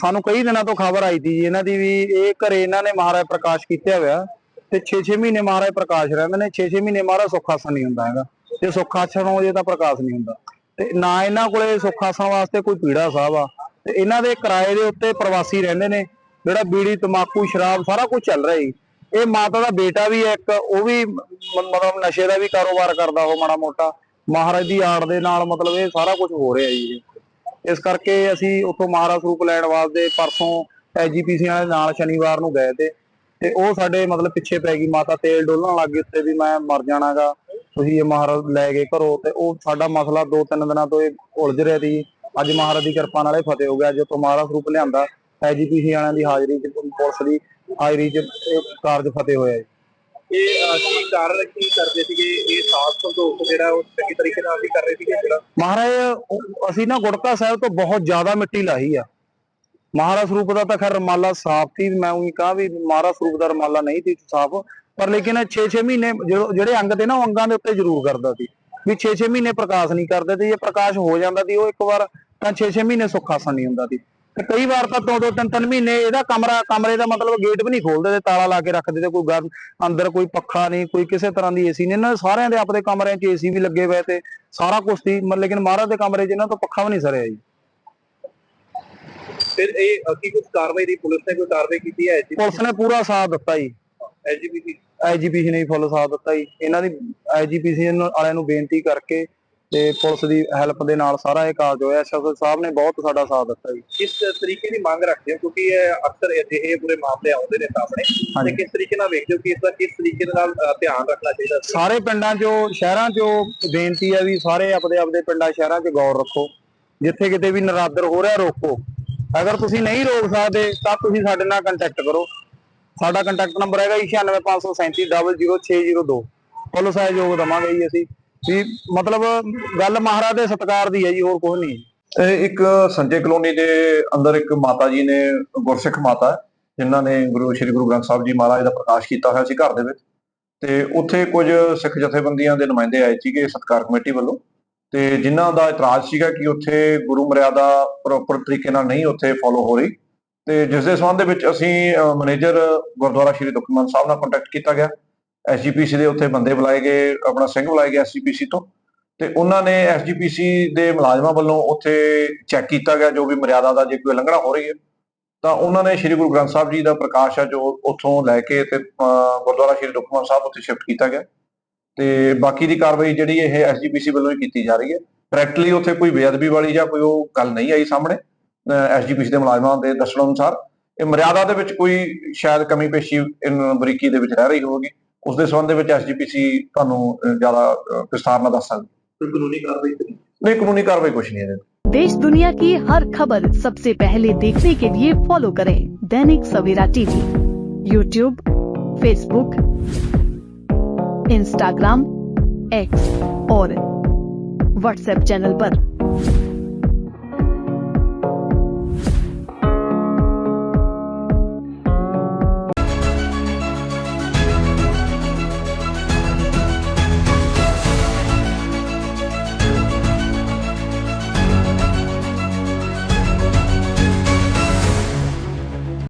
ਸਾਨੂੰ ਕਈ ਦਿਨਾਂ ਤੋਂ ਖਬਰ ਆਈ ਸੀ ਜੀ, ਇਹਨਾਂ ਦੀ ਵੀ ਇਹ ਘਰੇ ਇਹਨਾਂ ਨੇ ਮਹਾਰਾਜ ਪ੍ਰਕਾਸ਼ ਕੀਤਾ ਹੋਇਆ ਤੇ 6-6 ਮਹੀਨੇ ਮਹਾਰਾਜ ਪ੍ਰਕਾਸ਼ ਰਹਿੰਦੇ ਨੇ 6-6 ਮਹੀਨੇ ਮਹਾਰਾਜ ਸੁੱਖ ਨਹੀਂ ਹੁੰਦਾ ਹੈਗਾ ਤੇ ਸੁੱਖ ਹੋ ਜੇ ਤਾਂ ਪ੍ਰਕਾਸ਼ ਨਹੀਂ ਹੁੰਦਾ ਤੇ ਨਾ ਇਹਨਾਂ ਕੋਲੇ ਸੁੱਖ ਆਸਣ ਵਾਸਤੇ ਕੋਈ ਪੀੜਾ ਸਾਹਿਬ ਆ ਤੇ ਇਹਨਾਂ ਦੇ ਕਿਰਾਏ ਦੇ ਉੱਤੇ ਪ੍ਰਵਾਸੀ ਰਹਿੰਦੇ ਨੇ, ਜਿਹੜਾ ਬੀੜੀ ਤਮਾਕੂ ਸ਼ਰਾਬ ਸਾਰਾ ਕੁਝ ਚੱਲ ਰਿਹਾ ਜੀ। ਇਹ ਮਾਤਾ ਦਾ ਬੇਟਾ ਵੀ ਹੈ ਇੱਕ, ਉਹ ਵੀ ਮਤਲਬ ਨਸ਼ੇ ਦਾ ਵੀ ਕਾਰੋਬਾਰ ਕਰਦਾ ਉਹ ਮਾੜਾ ਮੋਟਾ। ਮਹਾਰਾਜ ਦੀ ਆੜ ਦੇ ਨਾਲ ਮਤਲਬ ਇਹ ਸਾਰਾ ਕੁਝ ਹੋ ਰਿਹਾ ਜੀ। ਇਸ ਕਰਕੇ ਅਸੀਂ ਉੱਥੋਂ ਮਹਾਰਾਜ ਸਰੂਪ ਲੈਣ ਵਾਸਤੇ ਪਰਸੋਂ ਐਜੀਪੀਸੀ ਵਾਲੇ ਨਾਲ ਸ਼ਨੀਵਾਰ ਨੂੰ ਗਏ ਤੇ ਤੇ ਉਹ ਸਾਡੇ ਮਤਲਬ ਪਿੱਛੇ ਪੈ ਗਈ ਮਾਤਾ ਤੇਲ ਡੋਲਣ ਲੱਗ ਗਈ ਉੱਤੇ ਵੀ ਮੈਂ ਮਰ ਜਾਣਾਗਾ, ਤੁਸੀਂ ਇਹ ਮਹਾਰਾਜ ਲੈ ਗਏ ਘਰੋਂ ਤੇ ਉਹ ਸਾਡਾ ਮਸਲਾ ਦੋ ਤਿੰਨ ਦਿਨਾਂ ਤੋਂ ਇਹ ਉਲਝ ਰਿਹਾ ਸੀ। ਅੱਜ ਮਹਾਰਾਜ ਦੀ ਕਿਰਪਾ ਨਾਲ ਇਹ ਫਤਿਹ ਹੋ ਗਿਆ ਅੱਜ ਤੋਂ ਮਹਾਰਾਜ ਸਰੂਪ ਲਿਆਂਦਾ ਐਜੀਪੀਸੀ ਵਾਲਿਆਂ ਦੀ ਹਾਜ਼ਰੀ ਚ, ਪੁਲਿਸ ਦੀ ਹਾਜ਼ਰੀ ਚ ਕਾਰਜ ਫਤਿਹ ਹੋਇਆ ਜੀ। ਇਹ ਕੀ ਕਾਰਨ ਕੀ ਕਰਦੇ ਸੀਗੇ? ਇਹ ਸਾਥ ਸੰਦੋਖ ਜਿਹੜਾ ਉਹ ਚੰਗੀ ਤਰੀਕੇ ਨਾਲ ਵੀ ਕਰ ਰਹੇ ਸੀਗੇ ਜਿਹੜਾ? ਮਹਾਰਾਜ ਅਸੀਂ ਨਾ ਗੁੜਕਾ ਸਾਹਿਬ ਤੋਂ ਬਹੁਤ ਜ਼ਿਆਦਾ ਮਿੱਟੀ ਲਾਹੀ ਆ। ਮਹਾਰਾਜ ਸਰੂਪ ਦਾ ਤਾਂ ਖੈਰ ਰਮਾਲਾ ਸਾਫ਼ ਸੀ, ਮੈਂ ਉਹੀ ਕਹਾਂ ਵੀ ਮਹਾਰਾਜ ਸਰੂਪ ਦਾ ਰਮਾਲਾ ਨਹੀਂ ਸੀ ਸਾਫ਼, ਪਰ ਲੇਕਿਨ 6-6 ਮਹੀਨੇ ਜਿਹੜੇ ਅੰਗ ਤੇ ਨਾ, ਉਹ ਅੰਗਾਂ ਦੇ ਉੱਤੇ ਜ਼ਰੂਰ ਕਰਦਾ ਸੀ। ਵੀ 6-6 ਮਹੀਨੇ ਪ੍ਰਕਾਸ਼ ਨਹੀਂ ਕਰਦੇ ਤੇ ਜੇ ਪ੍ਰਕਾਸ਼ ਹੋ ਜਾਂਦਾ ਸੀ, ਉਹ ਇੱਕ ਵਾਰ ਤਾਂ 6-6 ਮਹੀਨੇ ਸੁੱਖ ਆਸਣ ਨਹੀਂ ਹੁੰਦਾ ਸੀ। ਤੇ ਕਈ ਵਾਰ ਤਾਂ ਦੋ ਦੋ ਤਿੰਨ ਤਿੰਨ ਮਹੀਨੇ ਇਹਦਾ ਕਮਰਾ ਕਮਰੇ ਦਾ ਮਤਲਬ ਗੇਟ ਵੀ ਨਹੀਂ ਖੋਲਦੇ ਤੇ ਤਾਲਾ ਲਾ ਕੇ ਰੱਖਦੇ ਤੇ ਕੋਈ ਗਰ ਅੰਦਰ ਕੋਈ ਪੱਖਾ ਨਹੀਂ ਕੋਈ ਕਿਸੇ ਤਰ੍ਹਾਂ ਦੀ ਏਸੀ ਨਹੀਂ। ਇਹਨਾਂ ਦੇ ਸਾਰਿਆਂ ਦੇ ਆਪਦੇ ਕਮਰਿਆਂ 'ਚ ਏਸੀ ਵੀ ਲੱਗੇ ਹੋਏ ਤੇ ਸਾਰਾ ਕੁਝ ਸੀ ਮਤਲਬ ਲੇਕਿਨ ਮਹਾਰਾਜ ਦੇ ਕਮਰੇ 'ਚ ਇਹਨਾਂ ਤੋਂ ਪੱਖਾ ਵੀ ਨਹੀਂ ਸਰਿਆ ਜੀ। ਫਿਰ ਇਹ ਕੀ ਕੁਝ ਕਾਰਵਾਈ ਦੀ ਪੁਲਿਸ ਨੇ ਕੋਈ ਕਾਰਵਾਈ ਕੀਤੀ ਹੈ? ਪੁਲਿਸ ਨੇ ਪੂਰਾ ਸਾਥ ਦਿੱਤਾ ਜੀ। ਐਜੀਪੀਸੀ ਐਜੀਪੀਸੀ ਨੇ ਫੁੱਲ ਸਾਥ ਦਿੱਤਾ ਜੀ। ਇਹਨਾਂ ਦੀ ਐਜੀਪੀਸੀ ਵਾਲਿਆਂ ਨੂੰ ਬੇਨਤੀ ਕਰਕੇ ਤੇ ਪੁਲਿਸ ਦੀ ਹੈਲਪ ਦੇ ਨਾਲ ਸਾਰਾ ਇਹ ਕਾਰਜ ਹੋਇਆ। ਐਸਐਸਓ ਸਾਹਿਬ ਨੇ ਬਹੁਤ ਸਾਡਾ ਸਾਥ ਦਿੱਤਾ ਜੀ। ਕਿਸ ਤਰੀਕੇ ਦੀ ਮੰਗ ਰੱਖਦੇ ਹੋ? ਕਿਉਂਕਿ ਇਹ ਅਕਸਰ ਅਜਿਹੇ ਪੂਰੇ ਮਾਮਲੇ ਆਉਂਦੇ ਨੇ ਸਾਹਮਣੇ। ਤੇ ਕਿਸ ਤਰੀਕੇ ਨਾਲ ਵੇਖਦੇ ਹੋ ਕਿ ਇਸ ਦਾ ਕਿਸ ਤਰੀਕੇ ਦੇ ਨਾਲ ਧਿਆਨ ਰੱਖਣਾ ਚਾਹੀਦਾ ਸਾਰੇ ਪਿੰਡਾਂ 'ਚੋਂ ਸ਼ਹਿਰਾਂ 'ਚੋਂ ਬੇਨਤੀ ਹੈ ਵੀ ਸਾਰੇ ਆਪਦੇ ਆਪਦੇ ਪਿੰਡਾਂ ਸ਼ਹਿਰਾਂ 'ਚ ਗੌਰ ਰੱਖੋ। ਜਿੱਥੇ ਕਿਤੇ ਵੀ ਨਰਾਦਰ ਹੋ ਰਿਹਾ ਰੋਕੋ। ਅਗਰ ਤੁਸੀਂ ਨਹੀਂ ਰੋਕ ਸਕਦੇ ਤਾਂ ਤੁਸੀਂ ਸਾਡੇ ਨਾਲ ਕੰਟੈਕਟ ਕਰੋ। ਸਾਡਾ ਕੰਟੈਕਟ ਨੰਬਰ ਹੈਗਾ 9653700602 ਫੁੱਲ ਸਹਿਯੋਗ ਦਵਾਂਗੇ ਜੀ ਅਸੀਂ। ਵੀ ਮਤਲਬ ਗੱਲ ਮਹਾਰਾਜ ਦੇ ਸਤਿਕਾਰ ਦੀ ਹੈ ਜੀ ਹੋਰ ਕੁਝ ਨਹੀਂ ਇਹ ਇੱਕ ਸੰਜੇ ਕਲੋਨੀ ਦੇ ਅੰਦਰ ਇੱਕ ਮਾਤਾ ਜੀ ਨੇ ਗੁਰਸਿੱਖ ਮਾਤਾ ਹੈ, ਜਿਨ੍ਹਾਂ ਨੇ ਗੁਰੂ ਸ੍ਰੀ ਗੁਰੂ ਗ੍ਰੰਥ ਸਾਹਿਬ ਜੀ ਮਹਾਰਾਜ ਦਾ ਪ੍ਰਕਾਸ਼ ਕੀਤਾ ਹੋਇਆ ਸੀ ਘਰ ਦੇ ਵਿੱਚ। ਤੇ ਉੱਥੇ ਕੁਝ ਸਿੱਖ ਜਥੇਬੰਦੀਆਂ ਦੇ ਨੁਮਾਇੰਦੇ ਆਏ ਸੀਗੇ ਸਤਕਾਰ ਕਮੇਟੀ ਵੱਲੋਂ। ਤੇ ਜਿਨ੍ਹਾਂ ਦਾ ਇਤਰਾਜ਼ ਸੀਗਾ ਕਿ ਉੱਥੇ ਗੁਰੂ ਮਰਿਆਦਾ ਪ੍ਰੋਪਰ ਤਰੀਕੇ ਨਾਲ ਨਹੀਂ ਉੱਥੇ ਫੋਲੋ ਹੋ ਰਹੀ। ਤੇ ਜਿਸ ਦੇ ਸੰਬੰਧ ਦੇ ਵਿੱਚ ਅਸੀਂ ਮੈਨੇਜਰ ਗੁਰਦੁਆਰਾ ਸ੍ਰੀ ਦੁਖਮਨ ਸਾਹਿਬ ਨਾਲ ਕੰਟੈਕਟ ਕੀਤਾ ਗਿਆ। ਐਸਜੀਪੀਸੀ ਦੇ ਉੱਥੇ ਬੰਦੇ ਬੁਲਾਏ ਗਏ, ਆਪਣਾ ਸਿੰਘ ਬੁਲਾਏ ਗਏ ਐਸਜੀਪੀਸੀ ਤੋਂ। ਤੇ ਉਹਨਾਂ ਨੇ ਐਸਜੀਪੀਸੀ ਦੇ ਮੁਲਾਜ਼ਮਾਂ ਵੱਲੋਂ ਉੱਥੇ ਚੈੱਕ ਕੀਤਾ ਗਿਆ, ਜੋ ਵੀ ਮਰਿਆਦਾ ਦਾ ਜੇ ਕੋਈ ਉਲੰਘਣਾ ਹੋ ਰਹੀ ਹੈ। ਤਾਂ ਉਹਨਾਂ ਨੇ ਸ੍ਰੀ ਗੁਰੂ ਗ੍ਰੰਥ ਸਾਹਿਬ ਜੀ ਦਾ ਪ੍ਰਕਾਸ਼ ਆ, ਜੋ ਉੱਥੋਂ ਲੈ ਕੇ ਤੇ ਗੁਰਦੁਆਰਾ ਸ੍ਰੀ ਦੁਖਮਨ ਸਾਹਿਬ ਉੱਥੇ ਸ਼ਿਫਟ ਕੀਤਾ ਗਿਆ। ਤੇ ਬਾਕੀ ਦੀ ਕਾਰਵਾਈ ਜਿਹੜੀ ਇਹ ਐਸਜੀਪੀਸੀ ਵੱਲੋਂ ਹੀ ਕੀਤੀ ਜਾ ਰਹੀ ਹੈ। ਡਾਇਰੈਕਟਲੀ ਉੱਥੇ ਕੋਈ ਬੇਅਦਬੀ ਵਾਲੀ ਜਾਂ ਕੋਈ ਉਹ ਗੱਲ ਨਹੀਂ ਆਈ ਸਾਹਮਣੇ ਐਸਜੀਪੀਸੀ ਦੇ ਮੁਲਾਜ਼ਮਾਂ ਦੇ ਦੱਸਣ ਅਨੁਸਾਰ। ਇਹ ਮਰਿਆਦਾ ਦੇ ਵਿੱਚ ਕੋਈ ਸ਼ਾਇਦ ਕਮੀ ਪੇਸ਼ੀ ਬਰੀਕੀ ਦੇ ਵਿੱਚ ਰਹਿ ਰਹੀ ਹੋਵੇਗੀ। ਉਸ ਦੇ ਸੰਬੰਧ ਦੇ ਵਿੱਚ ਐਸਜੀਪੀਸੀ ਤੁਹਾਨੂੰ ਅਹ, ਜ਼ਿਆਦਾ ਅਹ, ਵਿਸਥਾਰ ਨਾਲ ਦੱਸ ਸਕਦੀ ਕੋਈ ਕਾਨੂੰਨੀ ਕਾਰਵਾਈ ਤੇ ਨਹੀਂ ਨਹੀਂ ਕਾਨੂੰਨੀ ਕਾਰਵਾਈ ਕੁਛ ਨਹੀਂ ਹੈ देश दुनिया की हर खबर सबसे पहले देखने के लिए फॉलो करें Dainik Savera TV YouTube Facebook Instagram X और व्हाट्सएप चैनल पर।